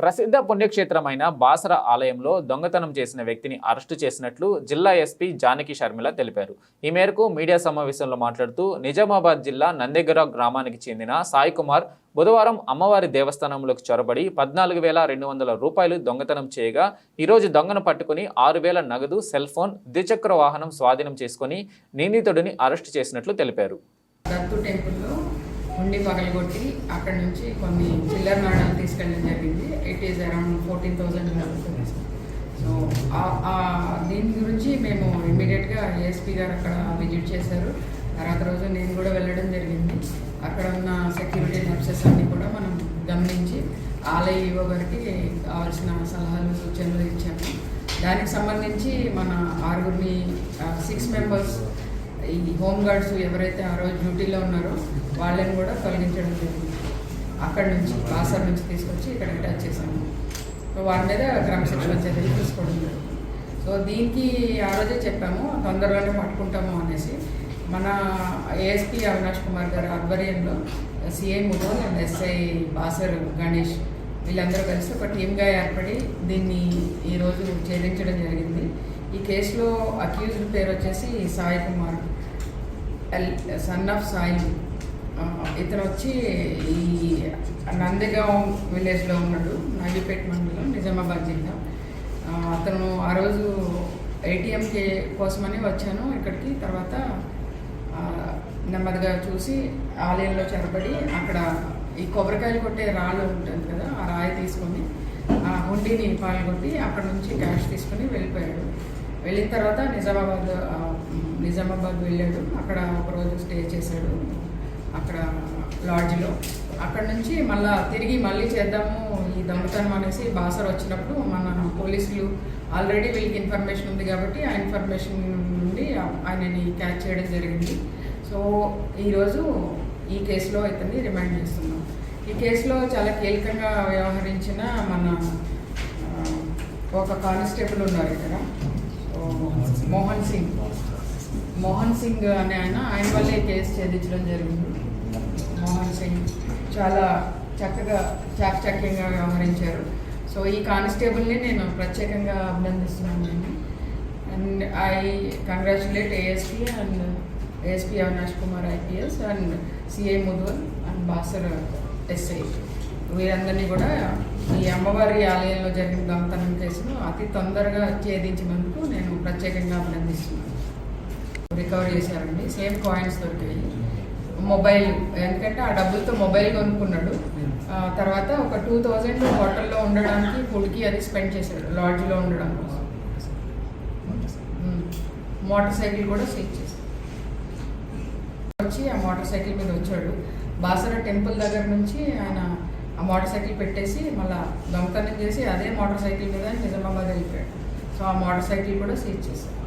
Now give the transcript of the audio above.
ప్రసిద్ధ పుణ్యక్షేత్రమైన బాసర ఆలయంలో దొంగతనం చేసిన వ్యక్తిని అరెస్టు చేసినట్లు జిల్లా ఎస్పీ జానకి షర్మిల తెలిపారు. ఈ మేరకు మీడియా సమావేశంలో మాట్లాడుతూ నిజామాబాద్ జిల్లా నందిగర గ్రామానికి చెందిన సాయి కుమార్ బుధవారం అమ్మవారి దేవస్థానంలోకి చొరబడి పద్నాలుగు వేల రెండు వందల రూపాయలు దొంగతనం చేయగా ఈరోజు దొంగను పట్టుకుని ఆరు వేల నగదు సెల్ ఫోన్ ద్విచక్ర వాహనం స్వాధీనం చేసుకుని నిందితుడిని అరెస్టు చేసినట్లు తెలిపారు. ఉండి పగలగొట్టి అక్కడ నుంచి కొన్ని చిల్లర నాణాలు తీసుకెళ్ళడం జరిగింది. It is around fourteen thousand so దీని గురించి మేము ఇమీడియట్గా ఏఎస్పీ గారు అక్కడ విజిట్ చేశారు. తర్వాత రోజు నేను కూడా వెళ్ళడం జరిగింది. అక్కడ ఉన్న సెక్యూరిటీ నర్సెస్ అన్నీ కూడా మనం గమనించి ఆలయ ఈవో గారికి కావాల్సిన సలహాలు సూచనలు ఇచ్చాము. దానికి సంబంధించి మన ఆరుగురిని సిక్స్ మెంబర్స్ ఈ హోమ్ గార్డ్స్ ఎవరైతే ఆ రోజు డ్యూటీలో ఉన్నారో వాళ్ళని కూడా తొలగించడం జరిగింది. అక్కడ నుంచి బాసర్ నుంచి తీసుకొచ్చి ఇక్కడ టచ్ చేశాము. సో వారి మీద క్రమశిక్షణ చర్యలు తీసుకోవడం జరిగింది. సో దీనికి ఆ రోజే చెప్పాము తొందరలోనే పట్టుకుంటాము అనేసి మన ఏఎస్పీ అవినాష్ కుమార్ గారి ఆధ్వర్యంలో CI Mugol and SI Basar Ganesh వీళ్ళందరూ కలిసి ఒక టీమ్గా ఏర్పడి దీన్ని ఈరోజు ఛేదించడం జరిగింది. ఈ కేసులో అక్యూజ్డ్ పేరు వచ్చేసి Sai Kumar. L son of Sai. ఇతను వచ్చి ఈ నందిగాం విలేజ్లో ఉన్నాడు నాగిపేట్ మండలం నిజామాబాద్ జిల్లా. అతను ఆ రోజు ఏటీఎంకి కోసమని వచ్చాను. ఇక్కడికి తర్వాత నెమ్మదిగా చూసి ఆలయంలో చెరబడి అక్కడ ఈ కొబ్బరికాయలు కొట్టే రాళ్ళు ఉంటుంది కదా ఆ రాయి తీసుకొని ఆ హుండీని పాల్గొట్టి అక్కడ నుంచి క్యాష్ తీసుకొని వెళ్ళిపోయాడు. వెళ్ళిన తర్వాత నిజామాబాద్ నిజామాబాద్ వెళ్ళాడు. అక్కడ ఒకరోజు స్టే చేశాడు అక్కడ లాడ్జ్లో. అక్కడ నుంచి మళ్ళా తిరిగి మళ్ళీ చేద్దాము ఈ దొంగతనం అనేసి బాసర్ వచ్చినప్పుడు మన పోలీసులు ఆల్రెడీ వీళ్ళకి ఇన్ఫర్మేషన్ ఉంది కాబట్టి ఆ ఇన్ఫర్మేషన్ నుండి ఆయనని క్యాచ్ చేయడం జరిగింది. సో ఈరోజు ఈ కేసులో ఇతన్ని రిమాండ్ చేస్తున్నాం. ఈ కేసులో చాలా కీలకంగా వ్యవహరించిన మన ఒక కానిస్టేబుల్ ఉన్నారు ఇక్కడ. మోహన్ సింగ్. మోహన్ సింగ్ అనే ఆయన ఆయన వల్లే కేసు ఛేదించడం జరిగింది. మోహన్ సింగ్ చాలా చక్కగా చాకచక్యంగా వ్యవహరించారు. సో ఈ కానిస్టేబుల్ని నేను ప్రత్యేకంగా అభినందిస్తున్నాను. నేను and I congratulate ASP and ASP Avinash Kumar IPS and CI Mudhol and Basar SI మీరందరినీ కూడా ఈ అమ్మవారి ఆలయంలో జరిగిన దొంగతనం కేసును అతి తొందరగా ఛేదించినందుకు నేను ప్రత్యేకంగా అభినందిస్తున్నాను. రికవర్ చేశారండి. సేమ్ కాయిన్స్ దొరికాయి మొబైల్ ఎందుకంటే ఆ డబ్బులతో మొబైల్ కొనుక్కున్నాడు. తర్వాత ఒక టూ థౌజండ్ హోటల్లో ఉండడానికి ఫుడ్కి అది స్పెండ్ చేశాడు. లాడ్జ్లో ఉండడం కోసం. Hmm. మోటార్ సైకిల్ కూడా సీజ్ చేశాడు. వచ్చి ఆ మోటార్ సైకిల్ మీద వచ్చాడు. బాసర టెంపుల్ దగ్గర నుంచి ఆయన ఆ మోటార్ సైకిల్ పెట్టేసి మళ్ళీ దొంగతనం చేసి అదే మోటార్ సైకిల్ మీద నిజామాబాద్ వెళ్ళిపోయాడు. సో ఆ మోటార్ సైకిల్ కూడా సీజ్ చేశారు.